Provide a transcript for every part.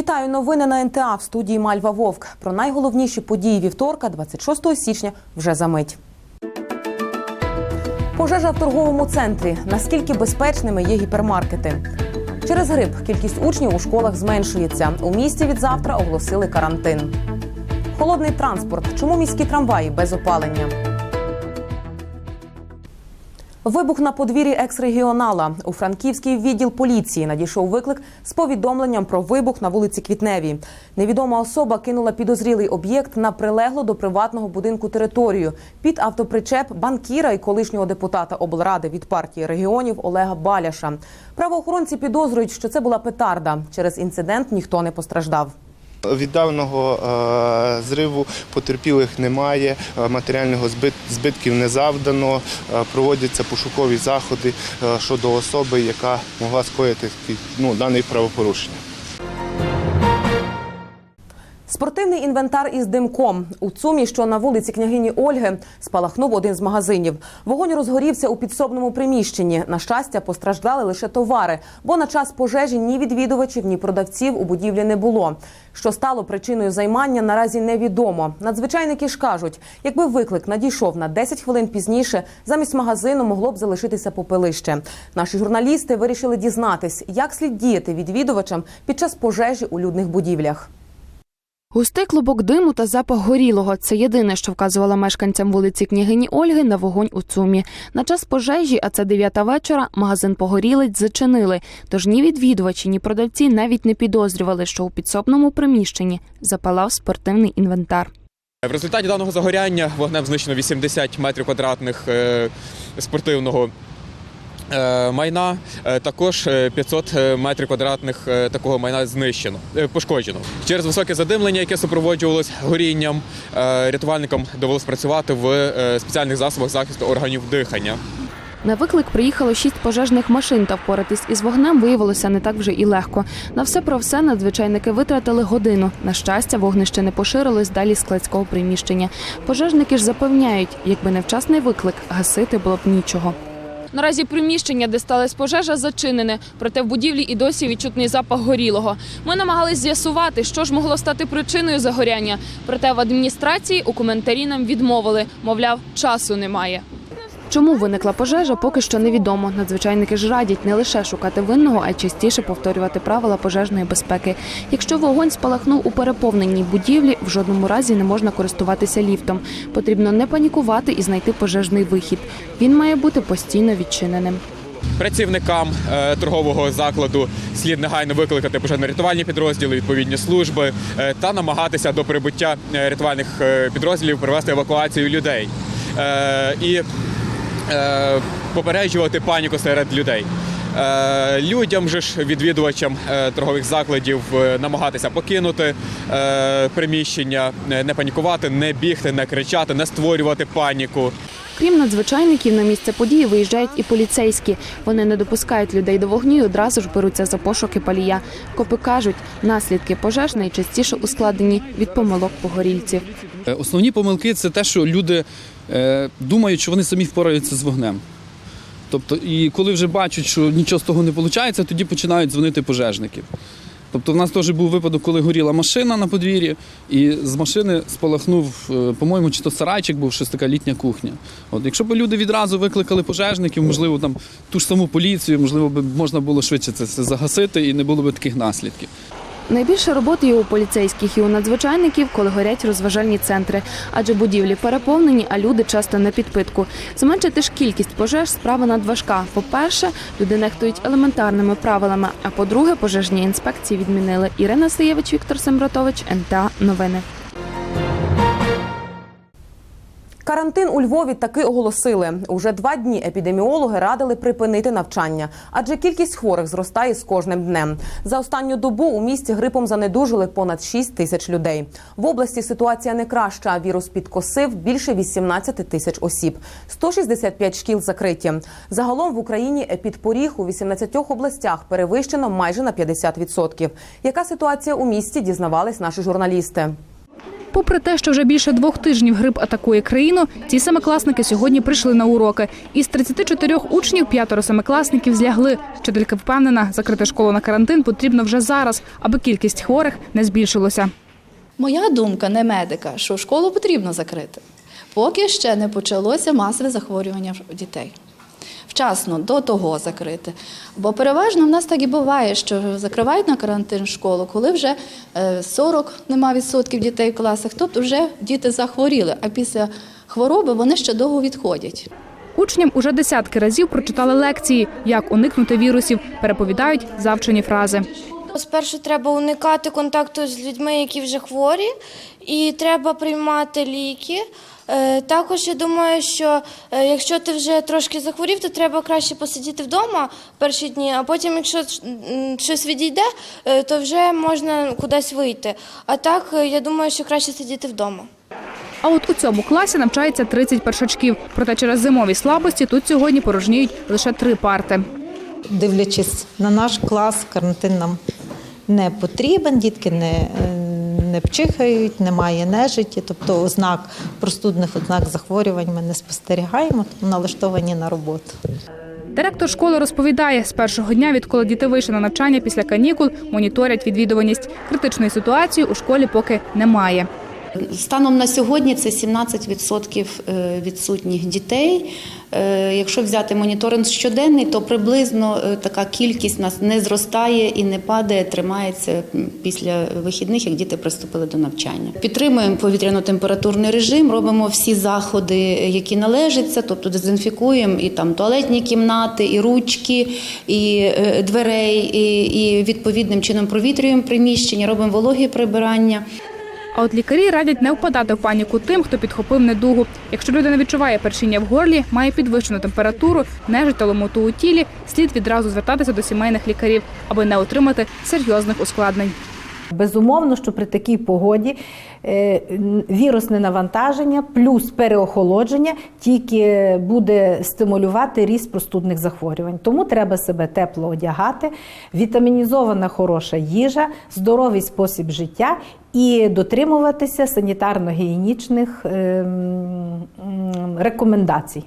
Вітаю новини на НТА в студії Мальва Вовк. Про найголовніші події вівторка, 26 січня, вже за мить. Пожежа в торговому центрі. Наскільки безпечними є гіпермаркети? Через грип кількість учнів у школах зменшується. У місті від завтра оголосили карантин. Холодний транспорт. Чому міські трамваї без опалення? Вибух на подвір'ї екс-регіонала. У Франківський відділ поліції надійшов виклик з повідомленням про вибух на вулиці Квітневій. Невідома особа кинула підозрілий об'єкт на прилеглу до приватного будинку територію під автопричеп банкіра і колишнього депутата облради від партії регіонів Олега Баляша. Правоохоронці підозрюють, що це була петарда. Через інцидент ніхто не постраждав. Від давного е, зриву потерпілих немає, е, матеріального збитків не завдано. е, Проводяться пошукові заходи щодо особи, яка могла скоїти ну, дане правопорушення. Спортивний інвентар із димком у ЦУМі, що на вулиці княгині Ольги, спалахнув один з магазинів. Вогонь розгорівся у підсобному приміщенні. На щастя, постраждали лише товари, бо на час пожежі ні відвідувачів, ні продавців у будівлі не було. Що стало причиною займання, наразі невідомо. Надзвичайники ж кажуть, якби виклик надійшов на 10 хвилин пізніше, замість магазину могло б залишитися попелище. Наші журналісти вирішили дізнатись, як слід діяти відвідувачам під час пожежі у людних будівлях. Густий клубок диму та запах горілого це єдине, що вказувало мешканцям вулиці княгині Ольги на вогонь у ЦУМі. На час пожежі, а це дев'ята вечора, магазин погорілець зачинили. Тож ні відвідувачі, ні продавці навіть не підозрювали, що у підсобному приміщенні запалав спортивний інвентар. В результаті даного загоряння вогнем знищено 80 метрів квадратних е, спортивного майна. Е, Також е, 500 метрів квадратних е, такого майна знищено, е, пошкоджено. Через високе задимлення, яке супроводжувалось горінням, е, рятувальникам довелося працювати в е, спеціальних засобах захисту органів дихання. На виклик приїхало шість пожежних машин, та впоратись із вогнем виявилося не так вже і легко. На все про все надзвичайники витратили годину. На щастя, вогнище не поширилось далі складського приміщення. Пожежники ж запевняють, якби не вчасний виклик, гасити було б нічого. Наразі приміщення, де сталася пожежа, зачинене, проте в будівлі і досі відчутний запах горілого. Ми намагались з'ясувати, що ж могло стати причиною загоряння. Проте в адміністрації у коментарі нам відмовили, мовляв, часу немає. Чому виникла пожежа, поки що невідомо. Надзвичайники ж радять не лише шукати винного, а й частіше повторювати правила пожежної безпеки. Якщо вогонь спалахнув у переповненій будівлі, в жодному разі не можна користуватися ліфтом. Потрібно не панікувати і знайти пожежний вихід. Він має бути постійно відчиненим. Працівникам е, торгового закладу слід негайно викликати пожежно-рятувальні підрозділи, відповідні служби е, та намагатися до прибуття е, рятувальних підрозділів провести евакуацію людей і попереджувати паніку серед людей. Е, Людям же ж відвідувачам е, торгових закладів е, намагатися покинути е, приміщення, е, не панікувати, не бігти, не кричати, не створювати паніку. Крім надзвичайників, на місце події виїжджають і поліцейські. Вони не допускають людей до вогню і одразу ж беруться за пошуки палія. Копи кажуть, наслідки пожеж найчастіше ускладнені від помилок погорільців. Е, Основні помилки це те, що люди е, думають, що вони самі впораються з вогнем. Тобто, і коли вже бачать, що нічого з того не виходить, тоді починають дзвонити пожежників. Тобто, в нас теж був випадок, коли горіла машина на подвір'ї, і з машини спалахнув, е, по-моєму, чи то сарайчик був щось така літня кухня. От, якщо б люди відразу викликали пожежників, можливо, там ту ж саму поліцію, можливо, б можна було швидше це все загасити і не було б таких наслідків. Найбільше роботи є у поліцейських і у надзвичайників, коли горять розважальні центри, адже будівлі переповнені, а люди часто на підпитку. Зменшити ж кількість пожеж справа надважка. По-перше, люди нехтують елементарними правилами. А по-друге, пожежні інспекції відмінили. Ірина Сиєвич, Віктор Сембратович, НТА Новини. Карантин у Львові таки оголосили. Уже два дні епідеміологи радили припинити навчання, адже кількість хворих зростає з кожним днем. За останню добу у місті грипом занедужили понад 6 тисяч людей. В області ситуація не краща. Вірус підкосив більше 18 тисяч осіб. 165 шкіл закриті. Загалом в Україні епідпоріг у 18 областях перевищено майже на 50%. Яка ситуація у місті дізнавались наші журналісти? Попри те, що вже більше двох тижнів грип атакує країну, ці семикласники сьогодні прийшли на уроки. Із 34 учнів п'ятеро семикласників злягли. Вчителька впевнена, закрити школу на карантин потрібно вже зараз, аби кількість хворих не збільшилося. Моя думка, не медика, що школу потрібно закрити, поки ще не почалося масове захворювання дітей. Вчасно до того закрити. Бо переважно в нас так і буває, що закривають на карантин школу, коли вже е, 40 нема відсотків дітей в класах, тобто вже діти захворіли, а після хвороби вони ще довго відходять. Учням уже десятки разів прочитали лекції, як уникнути вірусів, переповідають завчені фрази. Спершу треба уникати контакту з людьми, які вже хворі, і треба приймати ліки. Е, Також я думаю, що е, якщо ти вже трошки захворів, то треба краще посидіти вдома перші дні, а потім, якщо щось відійде, е, то вже можна кудись вийти. А так, я думаю, що краще сидіти вдома. А от у цьому класі навчається 30 першачків. Проте через зимові слабості тут сьогодні порожніють лише три парти. дивлячись на наш клас, карантин нам не потрібен, дітки не, е, не пчихають, немає нежиті, тобто ознак простудних ознак захворювань ми не спостерігаємо, тому налаштовані на роботу. Директор школи розповідає, з першого дня, відколи діти вийшли на навчання після канікул, моніторять відвідуваність. Критичної ситуації у школі поки немає. Станом на сьогодні це 17% е, відсутніх дітей. Е, Якщо взяти моніторинг щоденний, то приблизно е, така кількість нас не зростає і не падає, тримається після вихідних, як діти приступили до навчання. Підтримуємо повітряно-температурний режим, робимо всі заходи, які належаться, тобто дезінфікуємо і там туалетні кімнати, і ручки, і дверей, і, і відповідним чином провітрюємо приміщення, робимо вологі прибирання. А от лікарі радять не впадати в паніку тим, хто підхопив недугу. Якщо людина відчуває першіння в горлі, має підвищену температуру, нежить та ломоту у тілі, слід відразу звертатися до сімейних лікарів, аби не отримати серйозних ускладнень. Безумовно, що при такій погоді е, вірусне навантаження плюс переохолодження тільки буде стимулювати ріст простудних захворювань. Тому треба себе тепло одягати, вітамінізована хороша їжа, здоровий спосіб життя і дотримуватися санітарно-гігієнічних ем, рекомендацій.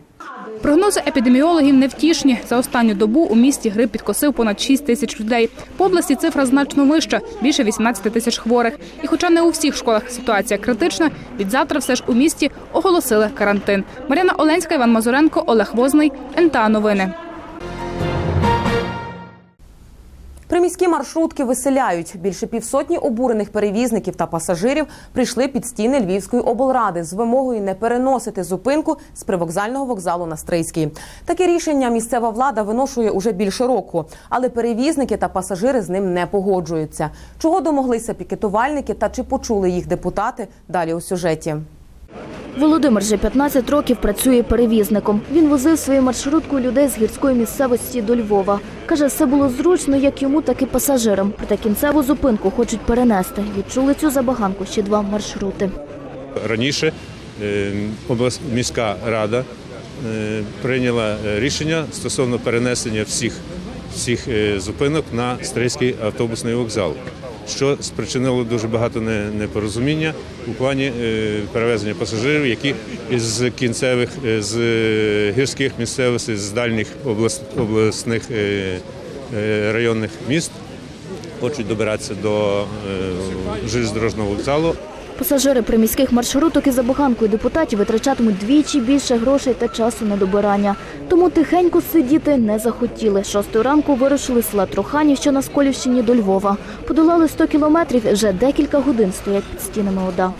Прогнози епідеміологів невтішні. За останню добу у місті грип підкосив понад 6 тисяч людей. По області цифра значно вища – більше 18 тисяч хворих. І хоча не у всіх школах ситуація критична, від завтра все ж у місті оголосили карантин. Мар'яна Оленська, Іван Мазуренко, Олег Возний, НТА Новини. Приміські маршрутки виселяють. Більше півсотні обурених перевізників та пасажирів прийшли під стіни Львівської облради з вимогою не переносити зупинку з привокзального вокзалу на Стрийський. Таке рішення місцева влада виношує уже більше року, але перевізники та пасажири з ним не погоджуються. Чого домоглися пікетувальники та чи почули їх депутати? Далі у сюжеті. Володимир вже 15 років працює перевізником. Він возив свою маршрутку людей з гірської місцевості до Львова. Каже, все було зручно як йому, так і пасажирам. Проте кінцеву зупинку хочуть перенести. Відчули цю забаганку ще два маршрути. Раніше е, міська рада е, прийняла е, рішення стосовно перенесення всіх, всіх зупинок на Стрийський автобусний вокзал, що спричинило дуже багато непорозуміння у плані е, перевезення пасажирів, які кінцевих, е, з е, гірських місцевостей, з дальніх обласних е, районних міст хочуть добиратися до железнодорожного вокзалу. Пасажири приміських маршруток із забаганкою депутатів витрачатимуть двічі більше грошей та часу на добирання. Тому тихенько сидіти не захотіли. Шостої ранку вирушили села Троханів, що на Сколівщині до Львова. Подолали 100 кілометрів, вже декілька годин стоять під стінами ОДА.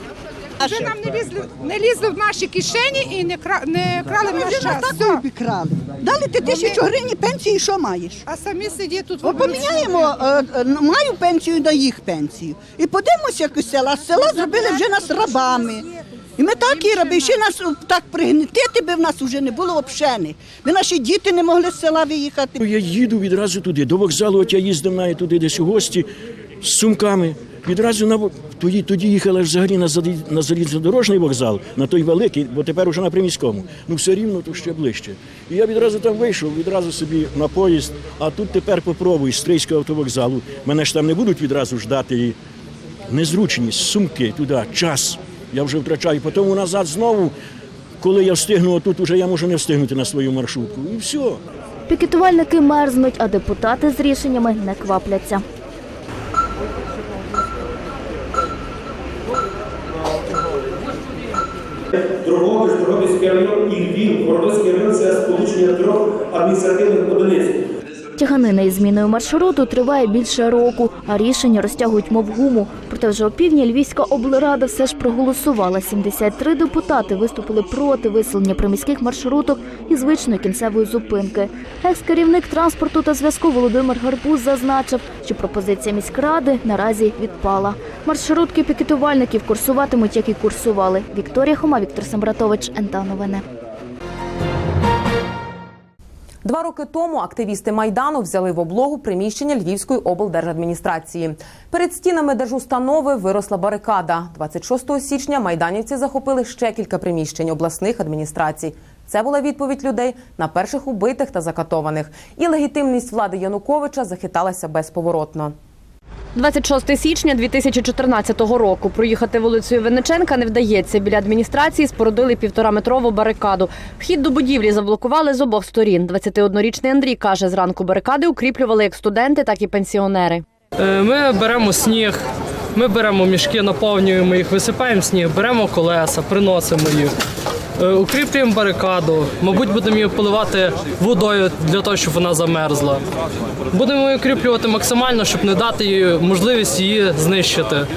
Ви нам не лізли, не лізли в наші кишені і не, кра, не крали в наш час. Все. крали. Дали ти тисячу гривень пенсії, що маєш? А самі сидять тут. О, поміняємо, е, е, маю пенсію, на їх пенсію. І подивимося якось села. З села зробили вже нас рабами. І ми так і раби, ще нас о, так пригнетити би в нас вже не було общини. Ми наші діти не могли з села виїхати. Я їду відразу туди, до вокзалу, от я їздив навіть туди десь у гості з сумками. Відразу на тоді, тоді їхали аж взагалі на, на залізнодорожний вокзал, на той великий, бо тепер уже на приміському. Ну все рівно то ще ближче. І я відразу там вийшов, відразу собі на поїзд, а тут тепер попробуй з Стрийського автовокзалу. Мене ж там не будуть відразу ждати незручність, сумки туди, час. Я вже втрачаю. Потім назад знову, коли я встигну, отут уже я можу не встигнути на свою маршрутку. І все. Пікетувальники мерзнуть, а депутати з рішеннями не квапляться. Дрогобич, Дрогобицький район і Львів. Городоцький район це сполучення трьох адміністративних одиниць. Тяганина із зміною маршруту триває більше року, а рішення розтягують мов гуму. Проте вже опівдні Львівська облрада все ж проголосувала. 73 депутати виступили проти виселення приміських маршруток і звичної кінцевої зупинки. Екс-керівник транспорту та зв'язку Володимир Гарбуз зазначив, що пропозиція міськради наразі відпала. Маршрутки пікетувальників курсуватимуть, як і курсували. Вікторія Хома, Віктор Самбратович, НТА Новини. Два роки тому активісти майдану взяли в облогу приміщення Львівської облдержадміністрації. Перед стінами держустанови виросла барикада. 26 січня майданівці захопили ще кілька приміщень обласних адміністрацій. Це була відповідь людей на перших убитих та закатованих. І легітимність влади Януковича захиталася безповоротно. 26 січня 2014 року проїхати вулицею Винниченка не вдається. Біля адміністрації спорудили півтораметрову барикаду. Вхід до будівлі заблокували з обох сторін. 21-річний Андрій каже, зранку барикади укріплювали як студенти, так і пенсіонери. Е, Ми беремо сніг, ми беремо мішки, наповнюємо їх, висипаємо сніг, беремо колеса, приносимо їх, укріплюємо барикаду. Мабуть, будемо її поливати водою для того, щоб вона замерзла. Будемо її укріплювати максимально, щоб не дати їй можливість її знищити.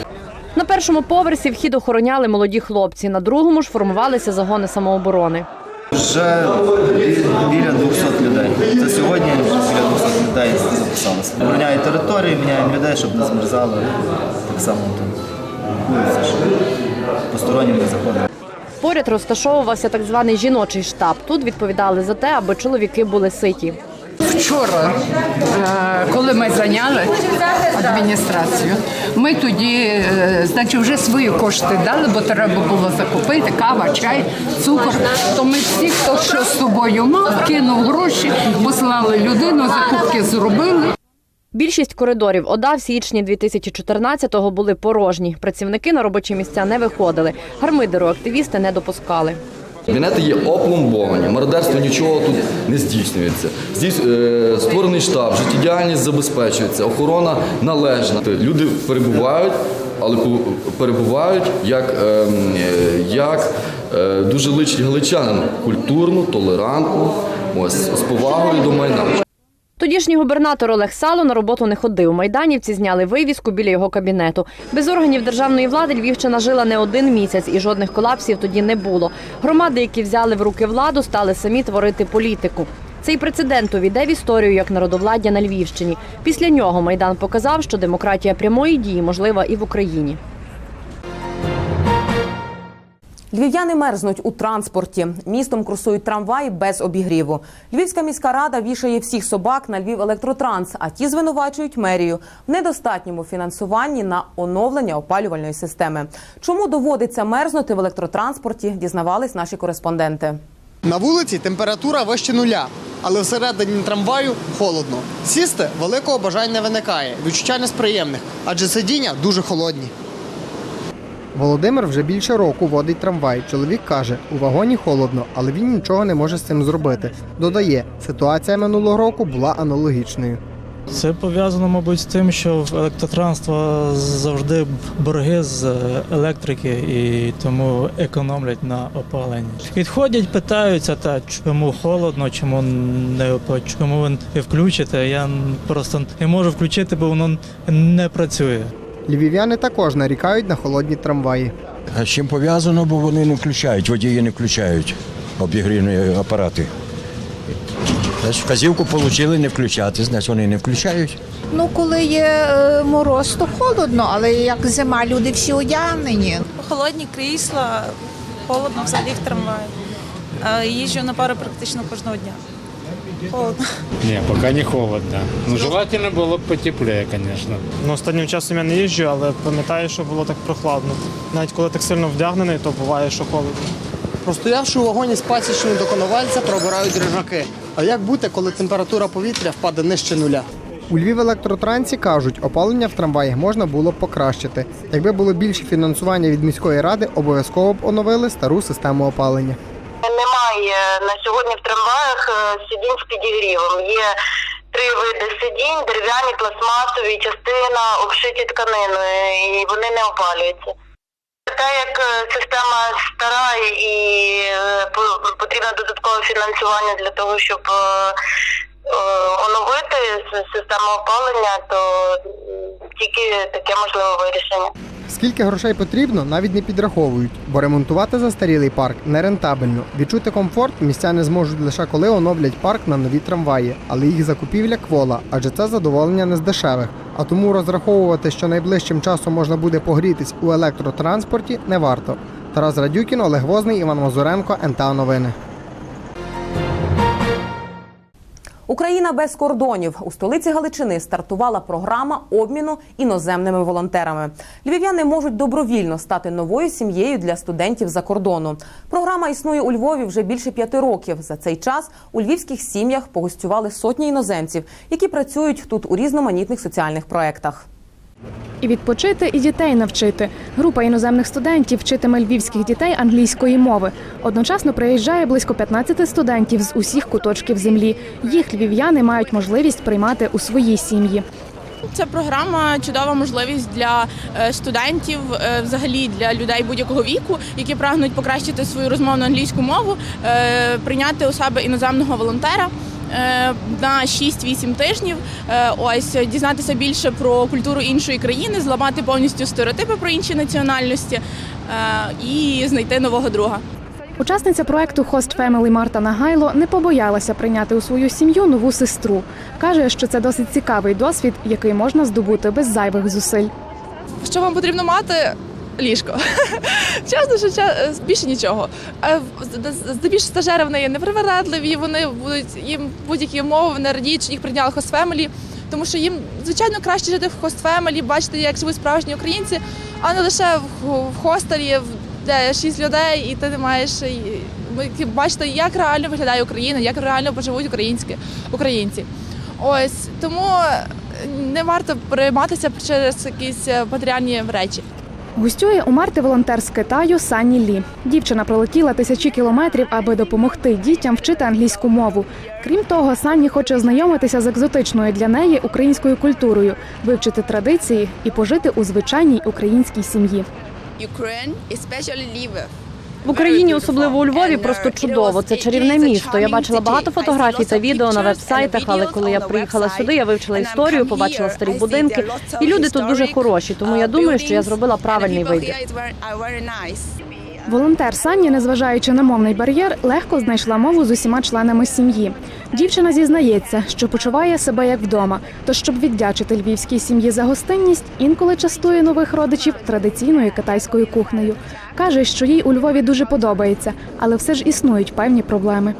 На першому поверсі вхід охороняли молоді хлопці. На другому ж формувалися загони самооборони. Вже біля 200 людей. Це сьогодні біля 200 людей записалося. Міняють території, міняємо людей, щоб не змерзали. Так само тут. щоб постороннім не заходили. Поряд розташовувався так званий жіночий штаб. Тут відповідали за те, аби чоловіки були ситі. Вчора, е, коли ми зайняли адміністрацію, ми тоді, е, значить, вже свої кошти дали, бо треба було закупити кава, чай, цукор. То ми всі, хто що з собою мав, кинув гроші, послали людину, закупки зробили. Більшість коридорів ОДА в січні 2014-го були порожні. Працівники на робочі місця не виходили. Гармидеру активісти не допускали. Кабінети є опломбовані, мародерство нічого тут не здійснюється. Здійс... е, створений штаб, життєдіяльність забезпечується, охорона належна. Люди перебувають, але перебувають як, е, м, е, як е, дуже личить галичанин, культурно, толерантно, ось, з повагою до майна. Тодішній губернатор Олег Сало на роботу не ходив. Майданівці зняли вивіску біля його кабінету. Без органів державної влади Львівщина жила не один місяць, і жодних колапсів тоді не було. Громади, які взяли в руки владу, стали самі творити політику. Цей прецедент увійде в історію як народовладдя на Львівщині. Після нього майдан показав, що демократія прямої дії можлива і в Україні. Львів'яни мерзнуть у транспорті. Містом курсують трамваї без обігріву. Львівська міська рада вішає всіх собак на Львів електротранс, а ті звинувачують мерію в недостатньому фінансуванні на оновлення опалювальної системи. Чому доводиться мерзнути в електротранспорті? Дізнавались наші кореспонденти. На вулиці температура вище нуля, але всередині трамваю холодно. Сісти великого бажання не виникає, відчуття несприємних, адже сидіння дуже холодні. Володимир вже більше року водить трамвай. Чоловік каже, у вагоні холодно, але він нічого не може з цим зробити. Додає, ситуація минулого року була аналогічною. Це пов'язано, мабуть, з тим, що в електротранства завжди борги з е, електрики і тому економлять на опаленні. Підходять, питаються, та чому холодно, чому не чому ви не включите. Я просто не можу включити, бо воно не працює. Львів'яни також нарікають на холодні трамваї. А з чим пов'язано, бо вони не включають, водії не включають обігрівні апарати. Значить, вказівку отримали не включати, значить вони не включають. Ну, коли є е, мороз, то холодно, але як зима, люди всі одягнені. Холодні крісла, холодно взагалі в трамваї. А Їжджу на пару практично кожного дня. Холодно. Не, пока не холодно. Ну, желательно было бы потеплее, конечно. Ну, останнім часом я не їжджу, але пам'ятаю, що було так прохладно. Навіть коли так сильно вдягнений, то буває, що холодно. Простоявши у вагоні з пасічної до Коновальця, пробирають рижаки. А як бути, коли температура повітря впаде нижче нуля? У Львів електротрансі кажуть, опалення в трамваях можна було б покращити. Якби було більше фінансування від міської ради, обов'язково б оновили стару систему опалення. Немає на сьогодні в трамваях е, сидінь з підігрівом. Є три види сидінь: дерев'яні, пластмасові, частина обшиті тканиною, і вони не опалюються. Та як е, система стара і е, по- потрібно додаткове фінансування для того, щоб оновити систему опалення, то тільки таке можливе вирішення. Скільки грошей потрібно, навіть не підраховують, бо ремонтувати застарілий парк нерентабельно. Відчути комфорт містяни зможуть лише коли оновлять парк на нові трамваї, але їх закупівля квола, адже це задоволення не з дешевих. А тому розраховувати, що найближчим часом можна буде погрітись у електротранспорті, не варто. Тарас Радюкін, Олег Возний, Іван Мазуренко, НТА Новини. Україна без кордонів у столиці Галичини стартувала програма обміну іноземними волонтерами. Львів'яни можуть добровільно стати новою сім'єю для студентів за кордону. Програма існує у Львові вже більше п'яти років. За цей час у львівських сім'ях погостювали сотні іноземців, які працюють тут у різноманітних соціальних проєктах. І відпочити, і дітей навчити. Група іноземних студентів вчитиме львівських дітей англійської мови. Одночасно приїжджає близько 15 студентів з усіх куточків землі. Їх львів'яни мають можливість приймати у свої сім'ї. Ця програма чудова можливість для е, студентів, е, взагалі для людей будь-якого віку, які прагнуть покращити свою розмовну англійську мову, е, прийняти у себе іноземного волонтера. Е, На 6-8 тижнів Е, ось дізнатися більше про культуру іншої країни, зламати повністю стереотипи про інші національності е, і знайти нового друга. Учасниця проекту Host Family Марта Нагайло не побоялася прийняти у свою сім'ю нову сестру. Каже, що це досить цікавий досвід, який можна здобути без зайвих зусиль. Що вам потрібно мати? Ліжко. Чесно, що ча- більше нічого. Е, Здебільшого стажери вони є непривередливі, вони будуть їм будь-які умови, вони радіють, що їх прийняли хост-фемелі, тому що їм, звичайно, краще жити в хост-фемелі, бачити, як живуть справжні українці, а не лише в, хостелі, де шість людей, і ти не маєш ми- бачити, як реально виглядає Україна, як реально поживуть українські українці. Ось тому е, не варто перейматися через якісь е, матеріальні речі. Гостює у Марти волонтер з Китаю Санні Лі. Дівчина пролетіла тисячі кілометрів, аби допомогти дітям вчити англійську мову. Крім того, Санні хоче ознайомитися з екзотичною для неї українською культурою, вивчити традиції і пожити у звичайній українській сім'ї. В Україні, особливо у Львові, просто чудово. Це чарівне місто. Я бачила багато фотографій та відео на вебсайтах, але коли я приїхала сюди, я вивчила історію, побачила старі будинки, і люди тут дуже хороші. Тому я думаю, що я зробила правильний вибір. Волонтер Санні, незважаючи на мовний бар'єр, легко знайшла мову з усіма членами сім'ї. Дівчина зізнається, що почуває себе як вдома. Тож, щоб віддячити львівській сім'ї за гостинність, інколи частує нових родичів традиційною китайською кухнею. Каже, що їй у Львові дуже подобається, але все ж існують певні проблеми.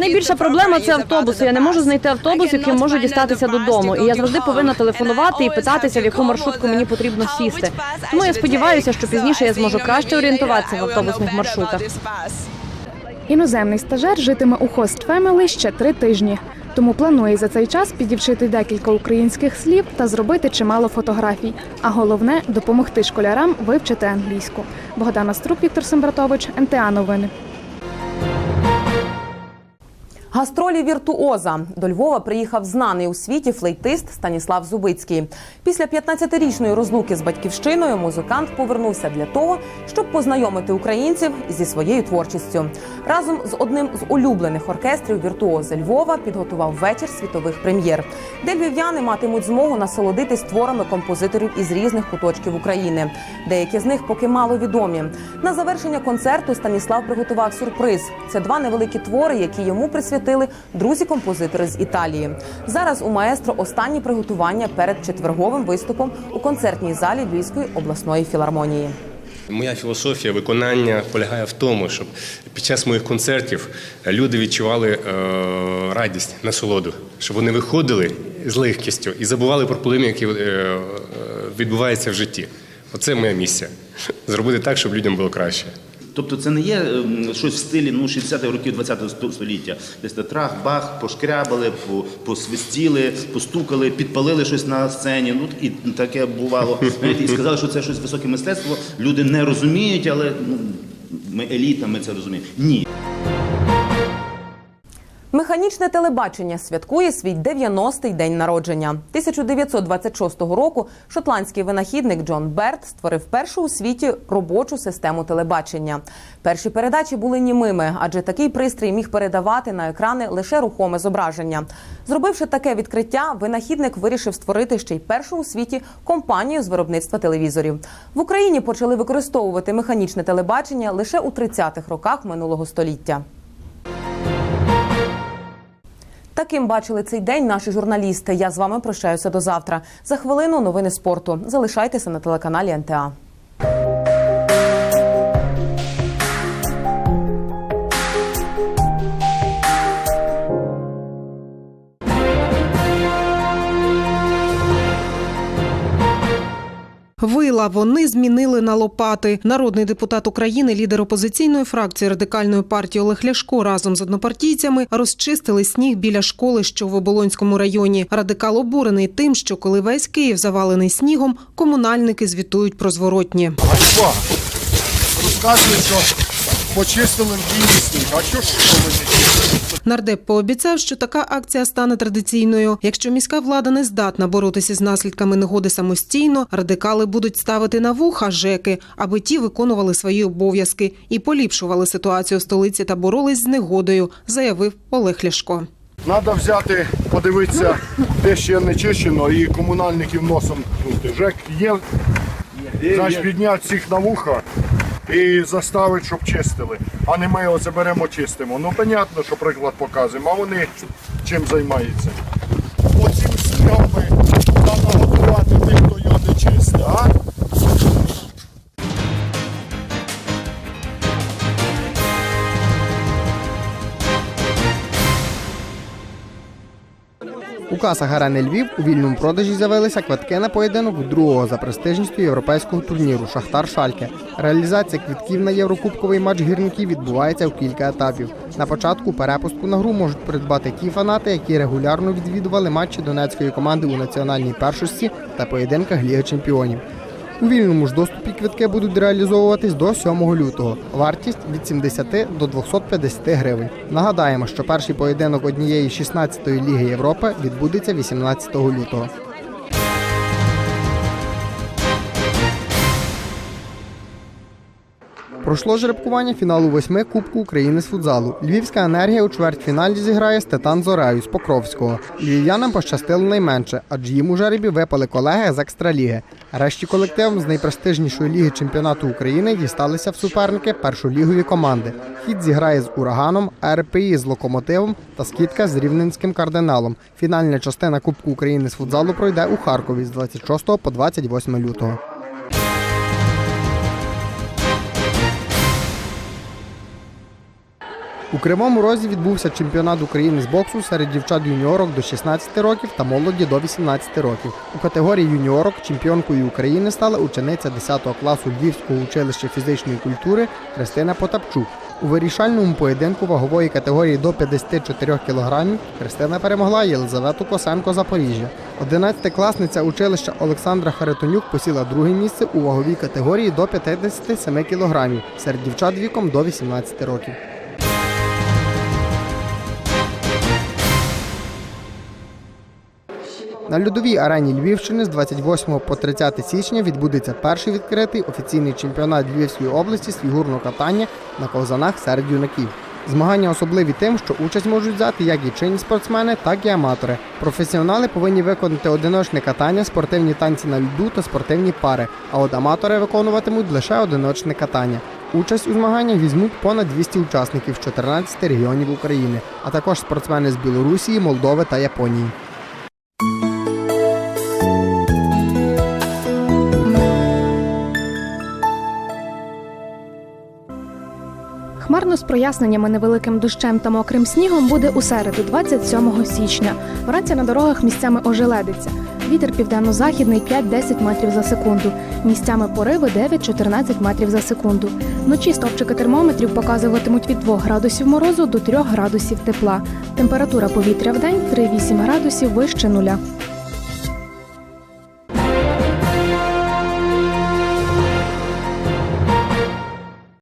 Найбільша проблема це автобуси. Я не можу знайти автобус, яким можу дістатися додому. І я завжди повинна телефонувати і питатися, в яку маршрутку мені потрібно сісти. Тому я сподіваюся, що пізніше я зможу краще орієнтуватися в автобусних маршрутах. Іноземний стажер житиме у Host Family ще три тижні. Тому планує за цей час підівчити декілька українських слів та зробити чимало фотографій. А головне допомогти школярам вивчити англійську. Богдана Струк, Віктор Сембратович, НТА Новини. Гастролі віртуоза до Львова приїхав знаний у світі флейтист Станіслав Зубицький. Після 15-річної розлуки з батьківщиною музикант повернувся для того, щоб познайомити українців зі своєю творчістю. Разом з одним з улюблених оркестрів віртуози Львова підготував вечір світових прем'єр, де львів'яни матимуть змогу насолодитись творами композиторів із різних куточків України. Деякі з них поки мало відомі. На завершення концерту Станіслав приготував сюрприз. Це два невеликі твори, які йому присвятили друзі-композитори з Італії. Зараз у маестро останні приготування перед четверговим виступом у концертній залі Львівської обласної філармонії. Моя філософія виконання полягає в тому, щоб під час моїх концертів люди відчували е, радість, насолоду, щоб вони виходили з легкістю і забували про проблеми, які е, е, відбуваються в житті. Оце моя місія зробити так, щоб людям було краще. Тобто це не є ем, щось в стилі ну, 60-х років 20-го століття. Десь та трах, бах, пошкрябали, по- посвистіли, постукали, підпалили щось на сцені. Ну і таке бувало. Знаєте, і сказали, що це щось високе мистецтво. Люди не розуміють, але ну, ми еліта, ми це розуміємо. Ні. Механічне телебачення святкує свій 90-й день народження. 1926 року шотландський винахідник Джон Берт створив першу у світі робочу систему телебачення. Перші передачі були німими, адже такий пристрій міг передавати на екрани лише рухоме зображення. Зробивши таке відкриття, винахідник вирішив створити ще й першу у світі компанію з виробництва телевізорів. В Україні почали використовувати механічне телебачення лише у 30-х роках минулого століття. Таким бачили цей день наші журналісти. Я з вами прощаюся до завтра. За хвилину новини спорту. Залишайтеся на телеканалі НТА. Вила вони змінили на лопати. Народний депутат України, лідер опозиційної фракції радикальної партії Олег Ляшко разом з однопартійцями розчистили сніг біля школи, що в Оболонському районі. Радикал обурений тим, що коли весь Київ завалений снігом, комунальники звітують про зворотні. Розказують, що почистили в. А що ж чистили? Нардеп пообіцяв, що така акція стане традиційною. Якщо міська влада не здатна боротися з наслідками негоди самостійно, радикали будуть ставити на вуха ЖЕКи, аби ті виконували свої обов'язки і поліпшували ситуацію в столиці та боролись з негодою, заявив Олег Ляшко. Треба взяти, подивитися, де ще не чищено, і комунальників носом. ЖЕК є, значить підняти всіх на вуха і заставить, щоб чистили. А не ми його заберемо, чистимо. Ну, понятно, що приклад показуємо, а вони чим займаються? У Гарани Львів у вільному продажі з'явилися квитки на поєдинок другого за престижністю європейського турніру Шахтар Шальке. Реалізація квитків на єврокубковий матч гірників відбувається у кілька етапів. На початку перепустку на гру можуть придбати ті фанати, які регулярно відвідували матчі донецької команди у національній першості та поєдинках Ліги Чемпіонів. У вільному ж доступі квитки будуть реалізовуватись до 7 лютого. Вартість від 70 до 250 гривень. Нагадаємо, що перший поєдинок однієї 16-ї ліги Європи відбудеться 18 лютого. Пройшло жеребкування фіналу восьми Кубку України з футзалу. Львівська енергія у чвертьфіналі зіграє з Титан Зорею з Покровського. Львів'янам пощастило найменше, адже їм у жеребі випали колеги з екстраліги. Решті колективам з найпрестижнішої ліги чемпіонату України дісталися в суперники першолігові команди. Хід зіграє з ураганом, РПІ з локомотивом та скітка з рівненським кардиналом. Фінальна частина Кубку України з футзалу пройде у Харкові з 26 по 28 лютого. У Кривому Розі відбувся чемпіонат України з боксу серед дівчат юніорок до 16 років та молоді до 18 років. У категорії юніорок чемпіонкою України стала учениця 10 класу Львівського училища фізичної культури Христина Потапчук. У вирішальному поєдинку вагової категорії до 54 кг Христина перемогла Єлизавету Косенко Запоріжжя. 11-класниця училища Олександра Харитонюк посіла друге місце у ваговій категорії до 57 кг серед дівчат віком до 18 років. На льодовій арені Львівщини з 28 по 30 січня відбудеться перший відкритий офіційний чемпіонат Львівської області з фігурного катання на ковзанах серед юнаків. Змагання особливі тим, що участь можуть взяти як і чинні спортсмени, так і аматори. Професіонали повинні виконати одиночне катання, спортивні танці на льду та спортивні пари, а от аматори виконуватимуть лише одиночне катання. Участь у змаганнях візьмуть понад 200 учасників з 14 регіонів України, а також спортсмени з Білорусі, Молдови та Японії. Хмарно з проясненнями невеликим дощем та мокрим снігом буде у середу, 27 січня. Вранці на дорогах місцями ожеледиться. Вітер південно-західний 5-10 метрів за секунду. Місцями пориви 9-14 метрів за секунду. Вночі стопчики термометрів показуватимуть від 2 градусів морозу до 3 градусів тепла. Температура повітря в день 3-8 градусів вище нуля.